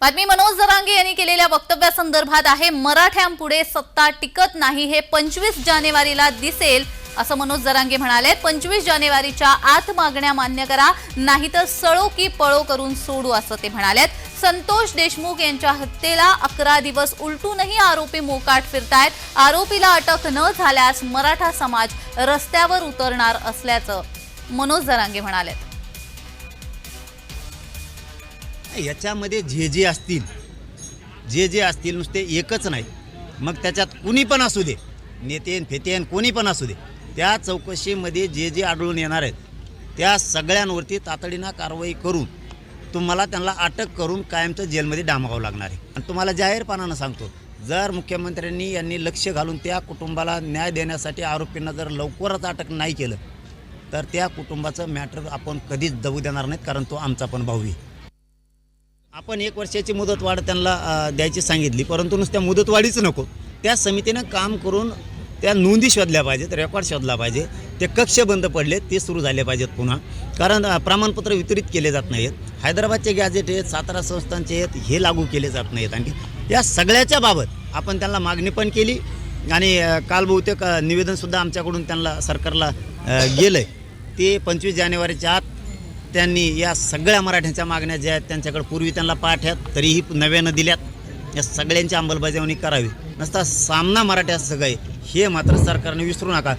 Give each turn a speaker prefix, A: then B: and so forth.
A: बातमी मनोज जरांगे यांनी केलेल्या वक्तव्यासंदर्भात आहे मराठ्यांपुढे सत्ता टिकत नाही हे पंचवीस जानेवारीला दिसेल असं मनोज जरांगे म्हणाले. पंचवीस जानेवारीच्या आत मागण्या मान्य करा नाहीतर सळो की पळो करून सोडू असं ते म्हणालेत. संतोष देशमुख यांच्या हत्येला अकरा दिवस उलटूनही आरोपी मोकाट फिरतायत. आरोपीला अटक न झाल्यास मराठा समाज रस्त्यावर उतरणार असल्याचं मनोज जरांगे म्हणाले
B: याच्यामध्ये जे जे असतील जे जे असतील नुसते एकच नाही. मग त्याच्यात कुणी पण असू दे नेतेन फेतेन कोणी पण असू दे त्या चौकशीमध्ये जे जे आढळून येणार आहेत त्या सगळ्यांवरती तातडीनं कारवाई करून तुम्हाला त्यांना अटक करून कायमचं जेलमध्ये डांबावं लागणार आहे. आणि तुम्हाला जाहीरपणानं सांगतो जर मुख्यमंत्र्यांनी यांनी लक्ष घालून त्या कुटुंबाला न्याय देण्यासाठी आरोपींना जर लवकरच अटक नाही केलं तर त्या कुटुंबाचं मॅटर आपण कधीच जाऊ देणार नाहीत कारण तो आमचा पण भाऊ आहे. आपण एक वर्षाची मुदतवाढ त्यांना द्यायची सांगितली परंतु नुसत्या मुदतवाढीच नको. त्या समितीनं काम करून त्या नोंदी शोधल्या पाहिजेत रेकॉर्ड शोधला पाहिजे ते कक्ष बंद पडले ते सुरू झाले पाहिजेत पुन्हा. कारण प्रमाणपत्र वितरित केले जात नाहीत हैदराबादचे गॅजेट आहेत सातारा संस्थांचे आहेत हे लागू केले जात नाहीत. आणखी या सगळ्याच्या बाबत आपण त्यांना मागणी पण केली आणि काल बहुतेक निवेदनसुद्धा आमच्याकडून त्यांना सरकारला गेलं आहे ते पंचवीस जानेवारीच्या आत त्यांनी या सगळ्या मराठ्यांच्या मागण्या ज्या आहेत त्यांच्याकडे पूर्वी त्यांना पाठ्यात तरीही नव्यानं दिल्यात. या सगळ्यांची अंमलबजावणी करावी. नसता सामना मराठ्या सगळे हे मात्र सरकारने विसरू नका.